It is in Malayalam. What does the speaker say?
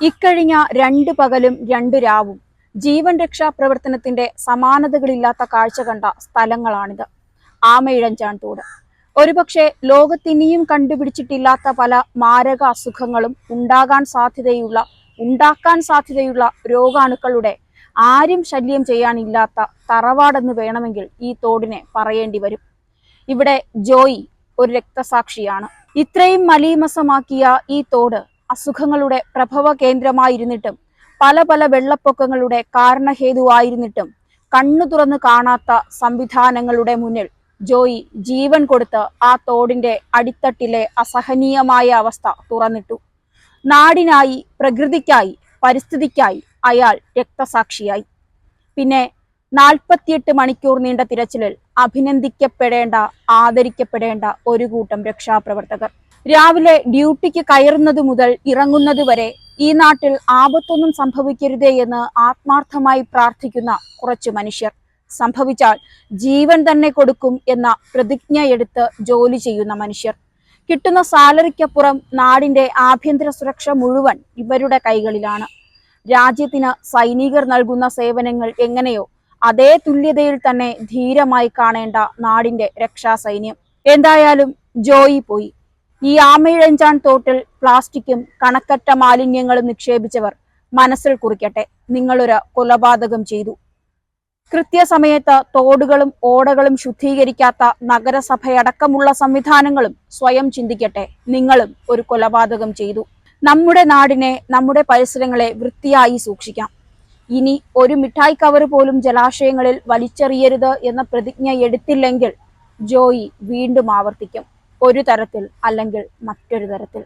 ഇക്കഴിഞ്ഞ രണ്ട് പകലും രണ്ട് രാവും. ജീവൻ രക്ഷാ പ്രവർത്തനത്തിന്റെ സമാനതകളില്ലാത്ത കാഴ്ച കണ്ട സ്ഥലങ്ങളാണിത്. ആമയിഴഞ്ചാൻ തോട്. ഒരുപക്ഷെ ലോകത്തിനിയും കണ്ടുപിടിച്ചിട്ടില്ലാത്ത പല മാരക അസുഖങ്ങളും ഉണ്ടാകാൻ സാധ്യതയുള്ള ഉണ്ടാക്കാൻ സാധ്യതയുള്ള രോഗാണുക്കളുടെ ആരും ശല്യം ചെയ്യാനില്ലാത്ത തറവാടെന്ന് വേണമെങ്കിൽ ഈ തോടിനെ പറയേണ്ടി വരും. ഇവിടെ ജോയി ഒരു രക്തസാക്ഷിയാണ്. ഇത്രയും മലീമസമാക്കിയ ഈ തോട് അസുഖങ്ങളുടെ പ്രഭവ കേന്ദ്രമായിരുന്നിട്ടും പല പല വെള്ളപ്പൊക്കങ്ങളുടെ കാരണഹേതുവായിരുന്നിട്ടും കണ്ണു തുറന്ന് കാണാത്ത സംവിധാനങ്ങളുടെ മുന്നിൽ ജോയി ജീവൻ കൊടുത്ത് ആ തോടിന്റെ അടിത്തട്ടിലെ അസഹനീയമായ അവസ്ഥ തുറന്നിട്ടു. നാടിനായി പ്രകൃതിക്കായി പരിസ്ഥിതിക്കായി അയാൾ രക്തസാക്ഷിയായി. പിന്നെ നാൽപ്പത്തിയെട്ട് മണിക്കൂർ നീണ്ട തിരച്ചിലിൽ അഭിനന്ദിക്കപ്പെടേണ്ട ആദരിക്കപ്പെടേണ്ട ഒരു കൂട്ടം രക്ഷാപ്രവർത്തകർ. രാവിലെ ഡ്യൂട്ടിക്ക് കയറുന്നത് മുതൽ ഇറങ്ങുന്നത് വരെ ഈ നാട്ടിൽ ആപത്തൊന്നും സംഭവിക്കരുതേ എന്ന് ആത്മാർത്ഥമായി പ്രാർത്ഥിക്കുന്ന കുറച്ച് മനുഷ്യർ. സംഭവിച്ചാൽ ജീവൻ തന്നെ കൊടുക്കും എന്ന പ്രതിജ്ഞയെടുത്ത് ജോലി ചെയ്യുന്ന മനുഷ്യർ. കിട്ടുന്ന സാലറിക്കപ്പുറം നാടിന്റെ ആഭ്യന്തര സുരക്ഷ മുഴുവൻ ഇവരുടെ കൈകളിലാണ്. രാജ്യത്തിന് സൈനികർ നൽകുന്ന സേവനങ്ങൾ എങ്ങനെയോ അതേ തുല്യതയിൽ തന്നെ ധീരമായി കാണേണ്ട നാടിന്റെ രക്ഷാസൈന്യം. എന്തായാലും ജോയി പോയി. ഈ ആമയിഴഞ്ചാൻ തോട്ടിൽ പ്ലാസ്റ്റിക്കും കണക്കറ്റ മാലിന്യങ്ങളും നിക്ഷേപിച്ചവർ മനസ്സിൽ കുറിക്കട്ടെ. നിങ്ങളൊരു കൊലപാതകം ചെയ്തു. കൃത്യസമയത്ത് തോടുകളും ഓടകളും ശുദ്ധീകരിക്കാത്ത നഗരസഭയടക്കമുള്ള സംവിധാനങ്ങളും സ്വയം ചിന്തിക്കട്ടെ. നിങ്ങളും ഒരു കൊലപാതകം ചെയ്തു. നമ്മുടെ നാടിനെ നമ്മുടെ പരിസരങ്ങളെ വൃത്തിയായി സൂക്ഷിക്കാം. ഇനി ഒരു മിഠായി കവർ പോലും ജലാശയങ്ങളിൽ വലിച്ചെറിയരുത് എന്ന പ്രതിജ്ഞ എടുത്തില്ലെങ്കിൽ ജോയി വീണ്ടും ആവർത്തിക്കും. ഒരു തരത്തിൽ അല്ലെങ്കിൽ മറ്റൊരു തരത്തിൽ.